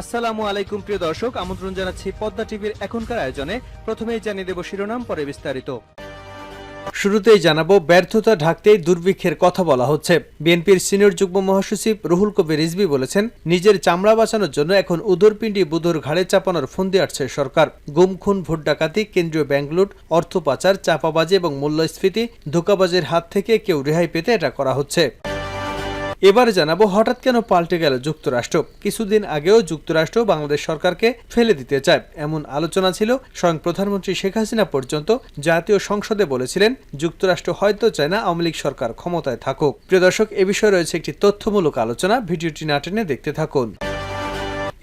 আসসালামু আলাইকুম, প্রিয় দর্শক। আমন্ত্রণ জানাচ্ছি পদ্মা টিভির এখনকার আয়োজনে। প্রথমেই জানিয়ে দেব শিরোনাম, পরে বিস্তারিত। শুরুতেই জানাব, ব্যর্থতা ঢাকতেই দুর্ভিক্ষের কথা বলা হচ্ছে। বিএনপির সিনিয়র যুগ্ম মহাসচিব রুহুল কবির রিজভি বলেছেন, নিজের চামড়া বাঁচানোর জন্য এখন উদরপিণ্ডি বুধুর ঘাড়ে চাপানোর ফন্দি আটছে সরকার। গুম খুন ভোট ডাকাতি, কেন্দ্রীয় ব্যাংক লুট, অর্থ পাচার, চাপাবাজি এবং মূল্যস্ফীতি, ধোকাবাজের হাত থেকে কেউ রেহাই পেতে এটা করা হচ্ছে। এবার জানাব হঠাৎ কেন পাল্টে গেল যুক্তরাষ্ট্র। কিছুদিন আগেও যুক্তরাষ্ট্র বাংলাদেশ সরকারকে ফেলে দিতে চায়। এমন আলোচনা ছিল স্বয়ং প্রধানমন্ত্রী শেখ হাসিনা পর্যন্ত। জাতীয় সংসদে বলেছিলেন, যুক্তরাষ্ট্র হয়তো চায় না আওয়ামী লীগ সরকার ক্ষমতায় থাকুক। প্রিয় দর্শক, এ বিষয়ে রয়েছে একটি তথ্যমূলক আলোচনা। ভিডিওটি না টেনে দেখতে থাকুন।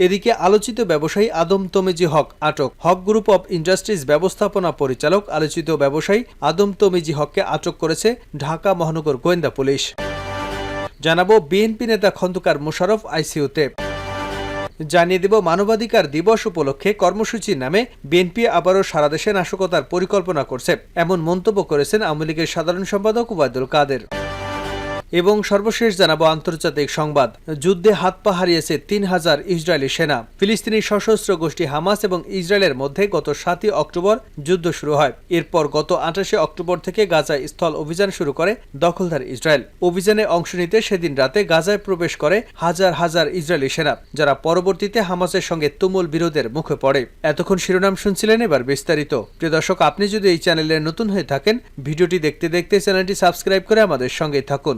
এদিকে আলোচিত ব্যবসায়ী আদম তমিজি হক আটক। হক গ্রুপ অব ইন্ডাস্ট্রিজ ব্যবস্থাপনা পরিচালক আলোচিত ব্যবসায়ী আদম তমিজি হককে আটক করেছে ঢাকা মহানগর গোয়েন্দা পুলিশ। জানাব বিএনপি নেতা খন্দকার মোশারফ আইসিউতে। জানিয়ে দেব মানবাধিকার দিবস উপলক্ষে কর্মসূচির নামে বিএনপি আবারও সারা দেশে নাশকতার পরিকল্পনা করছে, এমন মন্তব্য করেছেন আওয়ামী লীগের সাধারণ সম্পাদক ওবায়দুল কাদের। এবং সর্বশেষ জানাব আন্তর্জাতিক সংবাদ। যুদ্ধে হাত পা হারিয়েছে তিন হাজার ইসরায়েলি সেনা। ফিলিস্তিনি সশস্ত্র গোষ্ঠী হামাস এবং ইসরায়েলের মধ্যে গত সাতই অক্টোবর যুদ্ধ শুরু হয়। এরপর গত আঠাশে অক্টোবর থেকে গাজায় স্থল অভিযান শুরু করে দখলদার ইসরায়েল। অভিযানে অংশ নিতে সেদিন রাতে গাজায় প্রবেশ করে হাজার হাজার ইসরায়েলি সেনা, যারা পরবর্তীতে হামাসের সঙ্গে তুমুল বিরোধের মুখে পড়ে। এতক্ষণ শিরোনাম শুনছিলেন এবার বিস্তারিত। প্রিয় দর্শক, আপনি যদি এই চ্যানেলে নতুন হয়ে থাকেন, ভিডিওটি দেখতে দেখতে চ্যানেলটি সাবস্ক্রাইব করে আমাদের সঙ্গে থাকুন।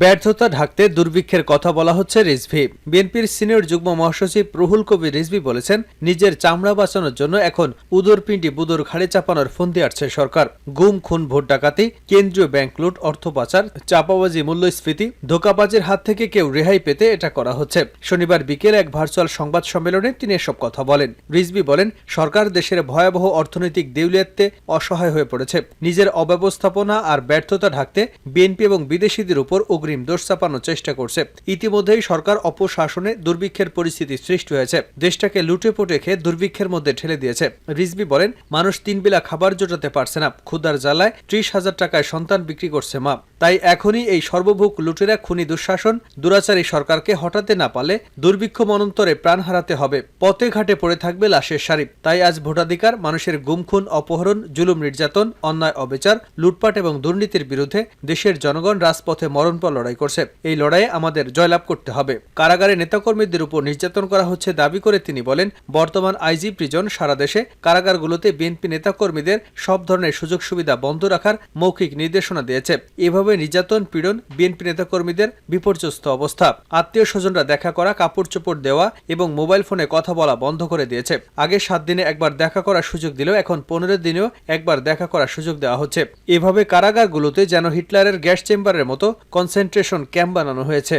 ব্যর্থতা ঢাকতে দুর্ভিক্ষের কথা বলা হচ্ছে রিজভি। বিএনপির সিনিয়র যুগ্ম মহাসচিব রুহুল কবির রিজভি বলেছেন, নিজের চামড়া বাঁচানোর জন্য এখন উদরপিণ্ডি বুদর ঘাড়ে চাপানোর ফন্দি আটছে সরকার। গুম, খুন, ভোট ডাকাতি, কেন্দ্রীয় ব্যাংক লুট, অর্থ পাচার, চাপাবাজি, মূল্যস্ফীতি, ধোকাবাজের হাত থেকে কেউ রেহাই পেতে এটা করা হচ্ছে। শনিবার বিকেলে এক ভার্চুয়াল সংবাদ সম্মেলনে তিনি এসব কথা বলেন। রিজভি বলেন, সরকার দেশের ভয়াবহ অর্থনৈতিক দেউলিয়াত্বে অসহায় হয়ে পড়েছে। নিজের অব্যবস্থাপনা আর ব্যর্থতা ঢাকতে বিএনপি এবং বিদেশিদের উপর অগ্রিম দোষ চাপানোর চেষ্টা করছে। ইতিমধ্যেই সরকার অপশাসনে দুর্ভিক্ষের পরিস্থিতি সৃষ্টি হয়েছে। দেশটাকে লুটে পুটে খেয়ে দুর্ভিক্ষের মধ্যে ঠেলে দিয়েছে। রিজবি বলেন, মানুষ তিন বেলা খাবার জোটাতে পারছে না। ক্ষুদার জ্বালায় ত্রিশ হাজার টাকায় সন্তান বিক্রি করছে মা। তাই এখনই এই সর্বভোগ লুটেরা খুনি দুঃশাসন, দুরাচারী সরকারকে হটাতে না পারলে দুর্ভিক্ষ মনন্তরে প্রাণ হারাতে হবে। পথে ঘাটে পড়ে থাকবে লাশের সারি তাই আজ ভোটাধিকার, মানুষের গুমখুন, অপহরণ, জুলুম নির্যাতন, অন্যায়, অবিচার, লুটপাট এবং দুর্নীতির বিরুদ্ধে দেশের জনগণ রাজপথে মরণপর লড়াই করছে। এই লড়াইয়ে আমাদের জয়লাভ করতে হবে। কারাগারে নেতাকর্মীদের উপর নির্যাতন করা হচ্ছে দাবি করে তিনি বলেন, বর্তমান আইজি প্রিজন সারা দেশে কারাগারগুলোতে বিএনপি নেতাকর্মীদের সব ধরনের সুযোগ সুবিধা বন্ধ রাখার মৌখিক নির্দেশনা দিয়েছে। এভাবে নির্যাতন, পীড়ন, বিএনপি নেতাকর্মীদের বিপর্যস্ত অবস্থা। আত্মীয় স্বজনরা দেখা করা কাপড় চোপড় দেওয়া এবং মোবাইল ফোনে কথা বলা বন্ধ করে দিয়েছে। আগে সাত দিনে একবার দেখা করার সুযোগ দিলেও এখন পনেরো দিনেও একবার দেখা করার সুযোগ দেওয়া হচ্ছে। এভাবে কারাগারগুলোতে যেন হিটলারের গ্যাস চেম্বারের মতো কনসেন্ট্রেশন ক্যাম্প বানানো হয়েছে।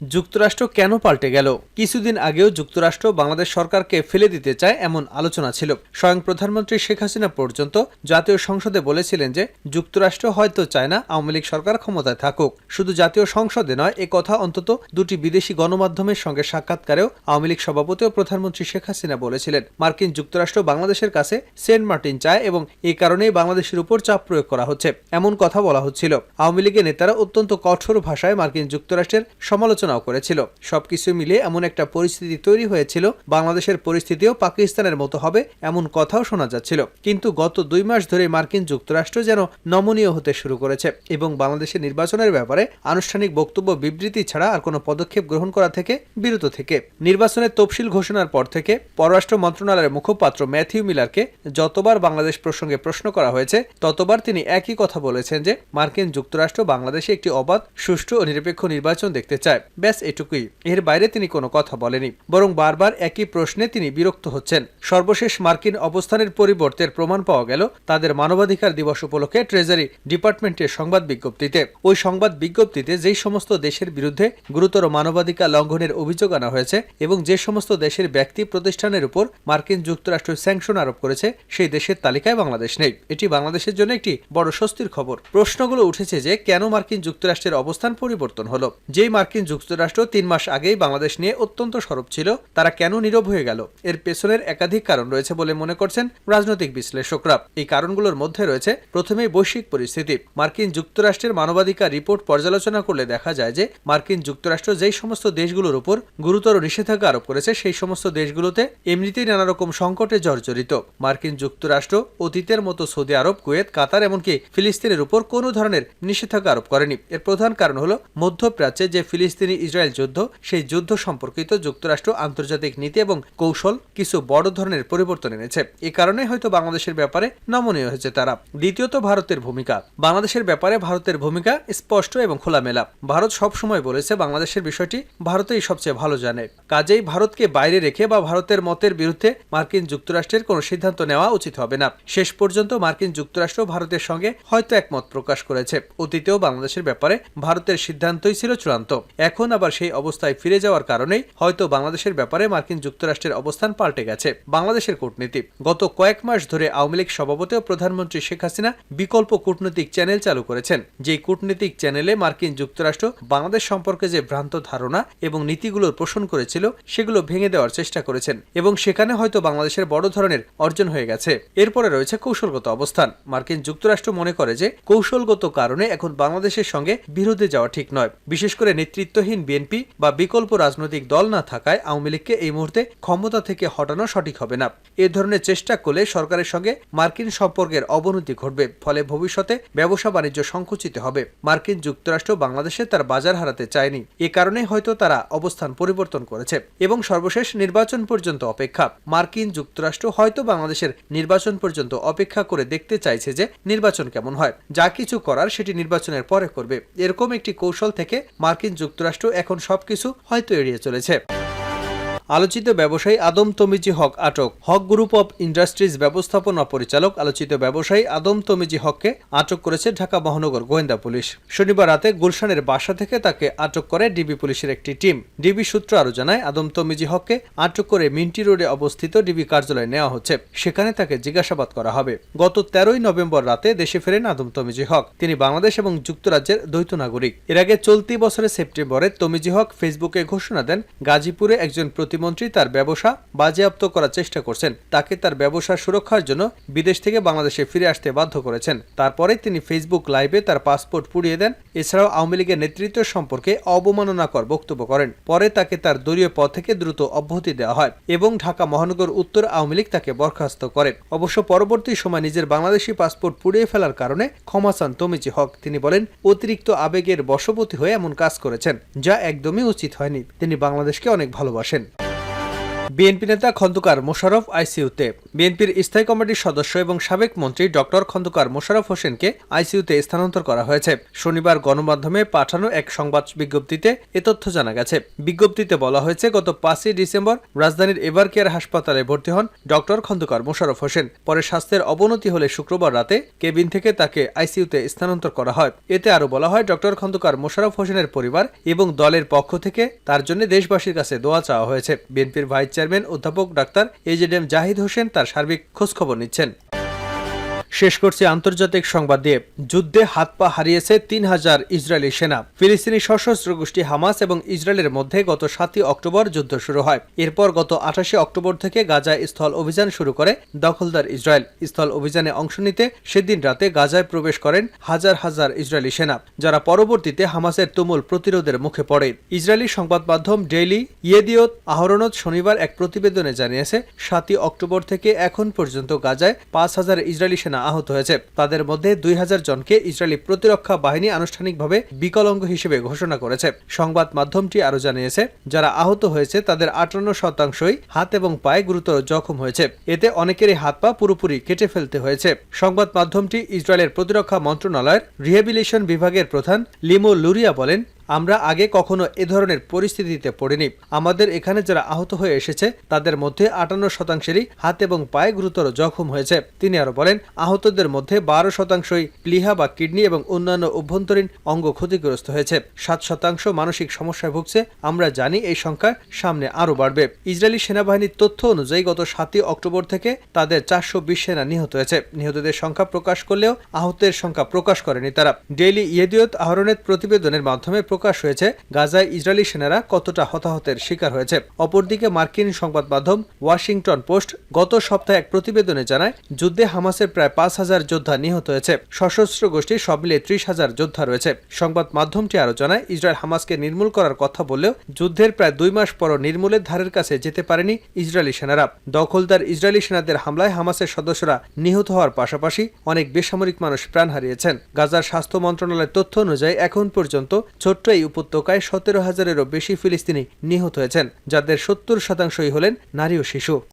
যুক্তরাষ্ট্র কেন পাল্টে গেল? কিছুদিন আগেও যুক্তরাষ্ট্র বাংলাদেশ সরকারকে ফেলে দিতে চায় এমন আলোচনা ছিল। স্বয়ং প্রধানমন্ত্রী শেখ হাসিনা পর্যন্ত জাতীয় সংসদে বলেছিলেন যে, যুক্তরাষ্ট্র হয়তো চায় না আওয়ামী লীগ সরকার ক্ষমতায় থাকুক। শুধু জাতীয় সংসদে নয়, এ কথা অন্তত দুটি বিদেশি গণমাধ্যমের সঙ্গে সাক্ষাৎকারেও আওয়ামী লীগ সভাপতি ও প্রধানমন্ত্রী শেখ হাসিনা বলেছিলেন। মার্কিন যুক্তরাষ্ট্র বাংলাদেশের কাছে সেন্ট মার্টিন চায় এবং এই কারণেই বাংলাদেশের উপর চাপ প্রয়োগ করা হচ্ছে। এমন কথা বলা হচ্ছিল। আওয়ামী লীগের নেতারা অত্যন্ত কঠোর ভাষায় মার্কিন যুক্তরাষ্ট্রের সমালোচনা আলোচনাও করেছিল। সবকিছু মিলে এমন একটা পরিস্থিতি তৈরি হয়েছিল, বাংলাদেশের পরিস্থিতিও পাকিস্তানের মতো হবে এমন কথাও শোনা যাচ্ছিল। কিন্তু গত দুই মাস ধরে মার্কিন যুক্তরাষ্ট্র যেন নমনীয় হতে শুরু করেছে এবং বাংলাদেশের নির্বাচনের ব্যাপারে আনুষ্ঠানিক বক্তব্য বিবৃতি ছাড়া আর কোনো পদক্ষেপ গ্রহণ করা থেকে বিরত থেকে। নির্বাচনের তফসিল ঘোষণার পর থেকে পররাষ্ট্র মন্ত্রণালয়ের মুখপাত্র ম্যাথিউ মিলারকে যতবার বাংলাদেশ প্রসঙ্গে প্রশ্ন করা হয়েছে, ততবার তিনি একই কথা বলেছেন যে, মার্কিন যুক্তরাষ্ট্র বাংলাদেশে একটি অবাধ, সুষ্ঠু ও নিরপেক্ষ নির্বাচন দেখতে চায়। ব্যাস এটুকুই। এর বাইরে তিনি কোনো কথা বলেনি, বরং বারবার একই প্রশ্নে তিনি বিরক্ত হচ্ছেন। সর্বশেষ মার্কিন অবস্থানের পরিবর্তের প্রমাণ পাওয়া গেল তাদের মানবাধিকার দিবস উপলক্ষে ট্রেজারি ডিপার্টমেন্টের সংবাদ বিজ্ঞপ্তিতে। ওই সংবাদ বিজ্ঞপ্তিতে যেই সমস্ত দেশের বিরুদ্ধে গুরুতর মানবাধিকার লঙ্ঘনের অভিযোগ আনা হয়েছে এবং যে সমস্ত দেশের ব্যক্তি প্রতিষ্ঠানের উপর মার্কিন যুক্তরাষ্ট্র স্যাংশন আরোপ করেছে, সেই দেশের তালিকায় বাংলাদেশ নেই। এটি বাংলাদেশের জন্য একটি বড় স্বস্তির খবর। প্রশ্নগুলো উঠেছে যে কেন মার্কিন যুক্তরাষ্ট্রের অবস্থান পরিবর্তন হলো? যেই মার্কিন যুক্তরাষ্ট্র যুক্তরাষ্ট্র তিন মাস আগেই বাংলাদেশ নিয়ে অত্যন্ত সরব ছিল। তারা কেন নীরব হয়ে গেল? এর পেছনের একাধিক কারণ রয়েছে বলে মনে করছেন রাজনৈতিক বিশ্লেষকরা। এই কারণগুলোর মধ্যে রয়েছে প্রথমেই বৈশ্বিক পরিস্থিতি। মার্কিন যুক্তরাষ্ট্রের মানবাধিকার রিপোর্ট পর্যালোচনা করলে দেখা যায় যে মার্কিন যুক্তরাষ্ট্র যেই সমস্ত দেশগুলোর উপর গুরুতর নিষেধাজ্ঞা আরোপ করেছে, সেই সমস্ত দেশগুলোতে এমনিতেই নানা রকম সংকটে জর্জরিত। মার্কিন যুক্তরাষ্ট্র অতীতের মতো সৌদি আরব, কুয়েত, কাতার এমনকি ফিলিস্তিনের উপর কোনো ধরনের নিষেধাজ্ঞা আরোপ করেনি। এর প্রধান কারণ হল মধ্যপ্রাচ্যে যে ফিলিস্তিনি ইসরায়েল যুদ্ধ, সেই যুদ্ধ সম্পর্কিত যুক্তরাষ্ট্র আন্তর্জাতিক নীতি এবং কৌশল কিছু বড় ধরনের পরিবর্তন এনেছে। এ কারণে হয়তো বাংলাদেশের ব্যাপারে নমনীয় হয়েছে তারা। দ্বিতীয়ত, ভারতের ভূমিকা। বাংলাদেশের ব্যাপারে ভারতের ভূমিকা স্পষ্ট এবং খোলামেলা। ভারত সবসময় বলেছে বাংলাদেশের বিষয়টি ভারতেই সবচেয়ে ভালো জানে। কাজেই ভারতকে বাইরে রেখে বা ভারতের মতের বিরুদ্ধে মার্কিন যুক্তরাষ্ট্রের কোনো সিদ্ধান্ত নেওয়া উচিত হবে না। শেষ পর্যন্ত মার্কিন যুক্তরাষ্ট্র ভারতের সঙ্গে হয়তো একমত প্রকাশ করেছে। অতীতেও বাংলাদেশের ব্যাপারে ভারতের সিদ্ধান্তই ছিল চূড়ান্ত। এখন আবার সেই অবস্থায় ফিরে যাওয়ার কারণেই হয়তো বাংলাদেশের ব্যাপারে মার্কিন যুক্তরাষ্ট্রের অবস্থান পাল্টে গেছে। বাংলাদেশের কূটনীতি। গত কয়েক মাস ধরে আওয়ামী লীগ সভাপতি ও প্রধানমন্ত্রী শেখ হাসিনা বিকল্প কূটনৈতিক চ্যানেল চালু করেছেন। যেই কূটনীতিক চ্যানেলে মার্কিন যুক্তরাষ্ট্র বাংলাদেশ সম্পর্কে যে ভ্রান্ত ধারণা এবং নীতিগুলোর পোষণ করেছিল, সেগুলো ভেঙে দেওয়ার চেষ্টা করেছেন এবং সেখানে হয়তো বাংলাদেশের বড় ধরনের অর্জন হয়ে গেছে। এরপরে রয়েছে কৌশলগত অবস্থান। মার্কিন যুক্তরাষ্ট্র মনে করে যে কৌশলগত কারণে এখন বাংলাদেশের সঙ্গে বিরোধে যাওয়া ঠিক নয়। বিশেষ করে নেতৃত্বহীন বিএনপি বা বিকল্প রাজনৈতিক দল না থাকায় আওয়ামী লীগকে এই মুহূর্তে ক্ষমতা থেকে হটানো সঠিক হবে না। এ ধরনের চেষ্টা করলে সরকারের সঙ্গে মার্কিন সম্পর্কের অবনতি ঘটবে, ফলে ভবিষ্যতে ব্যবসা বাণিজ্য সংকুচিত হবে। মার্কিন যুক্তরাষ্ট্র বাংলাদেশে তার বাজার হারাতে চায়নি। এ কারণে হয়তো তারা অবস্থান পরিবর্তন করেছে এবং সর্বশেষ নির্বাচন পর্যন্ত অপেক্ষা। মার্কিন যুক্তরাষ্ট্র হয়তো বাংলাদেশের নির্বাচন পর্যন্ত অপেক্ষা করে দেখতে চাইছে যে নির্বাচন কেমন হয়। যা কিছু করার সেটি নির্বাচনের পরে করবে। এরকম একটি কৌশল থেকে মার্কিন যুক্তরাষ্ট্র এখন সবকিছু হয়তো এড়িয়ে চলেছে। আলোচিত ব্যবসায়ী আদম তমিজি হক আটক। হক গ্রুপ অব ইন্ডাস্ট্রিজ ব্যবস্থাপনা পরিচালক আলোচিত ব্যবসায়ী আদম তমিজি হককে আটক করেছে ঢাকা মহানগর গোয়েন্দা পুলিশ। শনিবার রাতে গুলশানের বাসা থেকে তাকে আটক করে ডিবি পুলিশের একটি টিম। ডিবি সূত্র আরও জানায়, আদম তমিজি হককে আটক করে মিন্টি রোডে অবস্থিত ডিবি কার্যালয়ে নেওয়া হচ্ছে। সেখানে তাকে জিজ্ঞাসাবাদ করা হবে। গত তেরোই নভেম্বর রাতে দেশে ফেরেন আদম তমিজি হক। তিনি বাংলাদেশ এবং যুক্তরাজ্যের দ্বৈত নাগরিক। এর আগে চলতি বছরের সেপ্টেম্বরে তমিজি হক ফেসবুকে ঘোষণা দেন, গাজীপুরে একজন প্রতিমন্ত্রী তার ব্যবসা বাজেয়াপ্ত করার চেষ্টা করছেন। তাকে তার ব্যবসার সুরক্ষার জন্য বিদেশ থেকে বাংলাদেশে ফিরে আসতে বাধ্য করেছেন। তারপরে তিনি ফেসবুক লাইভে তার পাসপোর্ট পুড়িয়ে দেন। এছাড়াও আওয়ামী লীগের নেতৃত্ব সম্পর্কে অবমাননাকর বক্তব্য করেন। পরে তাকে তার দলীয় পদ থেকে দ্রুত অব্যাহতি দেওয়া হয় এবং ঢাকা মহানগর উত্তর আওয়ামী লীগ তাকে বরখাস্ত করে অবশ্য পরবর্তী সময় নিজের বাংলাদেশি পাসপোর্ট পুড়িয়ে ফেলার কারণে ক্ষমা চান তমিজি হক। তিনি বলেন, অতিরিক্ত আবেগের বশবর্তী হয়ে এমন কাজ করেছেন, যা একদমই উচিত হয়নি। তিনি বাংলাদেশকে অনেক ভালোবাসেন। বিএনপি নেতা খন্দকার মোশাররফ আইসিইউতে। বিএনপির স্থায়ী কমিটির সদস্য এবং সাবেক মন্ত্রী ডক্টর খন্দকার মোশাররফ হোসেনকে আইসিইউতে স্থানান্তর করা হয়েছে। শনিবার গণমাধ্যমে পাঠানো এক সংবাদ বিজ্ঞপ্তিতে এ তথ্য জানা গেছে। বিজ্ঞপ্তিতে বলা হয়েছে, গত পাঁচই ডিসেম্বর রাজধানীর এভার কেয়ার হাসপাতালে ভর্তি হন ডক্টর খন্দকার মোশাররফ হোসেন। পরে স্বাস্থ্যের অবনতি হলে শুক্রবার রাতে কেবিন থেকে তাকে আইসিইউতে স্থানান্তর করা হয়। এতে আরও বলা হয়, ডক্টর খন্দকার মোশারফ হোসেনের পরিবার এবং দলের পক্ষ থেকে তার জন্য দেশবাসীর কাছে দোয়া চাওয়া হয়েছে। বিএনপির ভাইস চেয়ারম্যান অধ্যাপক doctor AZ M Zahid Hossain তার সার্বিক খোঁজখবর নিচ্ছেন। শেষ করছে আন্তর্জাতিক সংবাদ দিয়ে। যুদ্ধে হাত পা হারিয়েছে তিন হাজার ইসরায়েলি সেনা। ফিলিস্তিনি সশস্ত্র গোষ্ঠী হামাস এবং ইসরায়েলের মধ্যে গত সাতই অক্টোবর যুদ্ধ শুরু হয়। এরপর গত আঠাশে অক্টোবর থেকে গাজায় স্থল অভিযান শুরু করে দখলদার ইসরায়েল। স্থল অভিযানে অংশ নিতে সেদিন রাতে গাজায় প্রবেশ করেন হাজার হাজার ইসরায়েলি সেনা, যারা পরবর্তীতে হামাসের তুমুল প্রতিরোধের মুখে পড়ে। ইসরায়েলি সংবাদ মাধ্যম ডেইলি ইয়েদিয়ত আহরণত শনিবার এক প্রতিবেদনে জানিয়েছে, সাতই অক্টোবর থেকে এখন পর্যন্ত গাজায় পাঁচ হাজার ইসরায়েলি সেনা আহত হয়েছে। তাদের মধ্যে দুই হাজার জনকে ইসরায়েলি প্রতিরক্ষা বাহিনী আনুষ্ঠানিকভাবে বিকলাঙ্গ হিসেবে ঘোষণা করেছে। সংবাদ মাধ্যমটি আরও জানিয়েছে, যারা আহত হয়েছে তাদের আটান্ন শতাংশই হাত এবং পায়ে গুরুতর জখম হয়েছে। এতে অনেকেরই হাত পা পুরোপুরি কেটে ফেলতে হয়েছে। সংবাদ মাধ্যমটি ইসরায়েলের প্রতিরক্ষা মন্ত্রণালয়ের রিহেবিলিশন বিভাগের প্রধান লিমো লুরিয়া বলেন আমরা আগে কখনো এ ধরনের পরিস্থিতিতে পড়িনি। আমাদের এখানে যারা আহত হয়ে এসেছে, তাদের মধ্যে আটান্ন শতাংশেরই হাত এবং পায়ে গুরুতর জখম হয়েছে। তিনি আরও বলেন, আহতদের মধ্যে বারো শতাংশই প্লিহা বা কিডনি এবং অন্যান্য অভ্যন্তরীণ অঙ্গ ক্ষতিগ্রস্ত হয়েছে। সাত শতাংশ মানসিক সমস্যায় ভুগছে, আমরা জানি এই সংখ্যা সামনে আরও বাড়বে। ইসরায়েলি সেনাবাহিনীর তথ্য অনুযায়ী গত সাতই অক্টোবর থেকে তাদের চারশো বিশ সেনা নিহত হয়েছে। নিহতদের সংখ্যা প্রকাশ করলেও আহতের সংখ্যা প্রকাশ করেনি তারা। ডেইলি ইয়েদিয়ত আহরণের প্রতিবেদনের মাধ্যমে প্রকাশ হয়েছে, গাজায় ইসরায়েলি সেনারা কতটা হতাহতের শিকার হয়েছে। অপরদিকে মার্কিন সংবাদ মাধ্যম ওয়াশিংটন পোস্ট গত সপ্তাহে এক প্রতিবেদনে জানায়, যুদ্ধে হামাসের প্রায় পাঁচ হাজার যোদ্ধা নিহত হয়েছে। সশস্ত্র গোষ্ঠীর সব মিলিয়ে ত্রিশ হাজার যোদ্ধা রয়েছে। সংবাদ মাধ্যমটি আরও জানায়, ইসরায়েল হামাসকে নির্মূল করার কথা বললেও যুদ্ধের প্রায় দুই মাস পরও নির্মূলের ধারের কাছে যেতে পারেনি ইসরায়েলি সেনারা। দখলদার ইসরায়েলি সেনাদের হামলায় হামাসের সদস্যরা নিহত হওয়ার পাশাপাশি অনেক বেসামরিক মানুষ প্রাণ হারিয়েছেন। গাজার স্বাস্থ্য মন্ত্রণালয়ের তথ্য অনুযায়ী এখন পর্যন্ত ছোট্ট এই উপত্যকায় সতেরো হাজারেরও বেশি ফিলিস্তিনি নিহত হয়েছেন, যাদের সত্তর শতাংশই হলেন নারী ও শিশু।